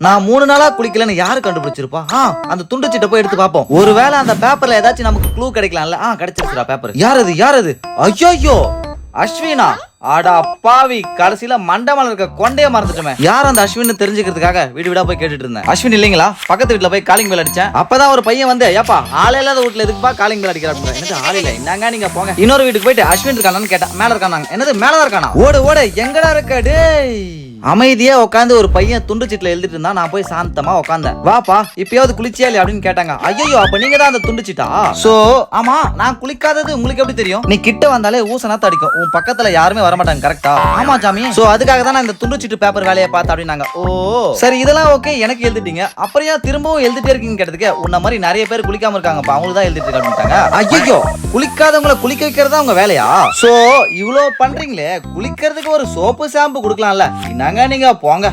நான் மூணு நாளா குளிக்கலன்னு யாரு கண்டுபிடிச்சிருப்பா? ஆ அந்த துண்டு சீட்டை போய் எடுத்து பார்ப்போம். ஒருவேளை அந்த பேப்பர்ல ஏதாச்சும் நமக்கு க்ளூ கிடைக்கலாம்ல? ஆ கிடைச்சிருச்சுடா பேப்பர் யார் அது யார் அது ஐயோ அஸ்வினா! அடா பாவி கடைசியில மண்டமல இருக்க கொண்டைய மறந்துட்டுமே. யார் அந்த அஸ்வின் தெரிஞ்சுக்கிறதுக்காக வீடு வீடா போய் கேட்டுட்டு இருந்தேன்? அஸ்வின் இல்லைங்களா? பக்கத்து வீட்டுல போய் காலிங் பெல் அடிச்சேன். அப்பதான் ஒரு பையன் வந்து ஏப்பா ஆளே இல்லாத வீட்டுல எதுக்குப்பா காலிங் பெல் அடிக்கிறாரு? என்னது ஆள் இல்ல என்னங்க நீங்க போங்க. இன்னொரு வீட்டுக்கு போயிட்டு அஸ்வின் இருக்கானான்னு கேட்டேன் மேல இருக்கானாங்க. என்னது மேலதான் இருக்கானா? ஓடு ஓடு எங்கடா இருக்க டேய்? அமைதியா உட்காந்து ஒரு பையன் துண்டு சீட்டுல எழுதிட்டு இருந்தா நான் போய் சாந்தமா உட்காந்தேன் வாப்பா இப்பயாவது குளிச்சியா இல்லையா அப்படின்னு கேட்டாங்க. ஐயோ அப்ப நீங்க தான் அந்த துண்டு சீட்டா? சோ ஆமா நான் குளிக்காதது உங்களுக்கு எப்படி தெரியும்? நீ கிட்ட வந்தாலே ஊசனாத்த அடிக்கும். உன் பக்கத்துல யாருமே வர மாட்டாங்க கரெக்டா ஆமா சாமி. சோ அதுக்காக தான் நான் இந்த துண்டு சீட்டு பேப்பர் வேலையை பார்த்தேன் அப்படின்னாங்க. ஓ சரி இதெல்லாம் ஓகே எனக்கு எழுதிட்டீங்க. அப்புறம் திரும்பவும் எழுதிட்டே இருக்கீங்க கேட்டதுக்கு உன்ன மாதிரி நிறைய பேர் குளிக்காம இருக்காங்கப்பா அவங்களுக்கு தான் எழுதிட்டு இருக்காங்க ஐயோ குளிக்காதவங்கள குளிக்க வைக்கிறதா உங்க வேலையா? சோ இவ்ளோ பண்றீங்களே குளிக்கிறதுக்கு ஒரு சோப்பு ஷாம்பு கொடுக்கலாம்ல. என்னங்க நீங்க போங்க.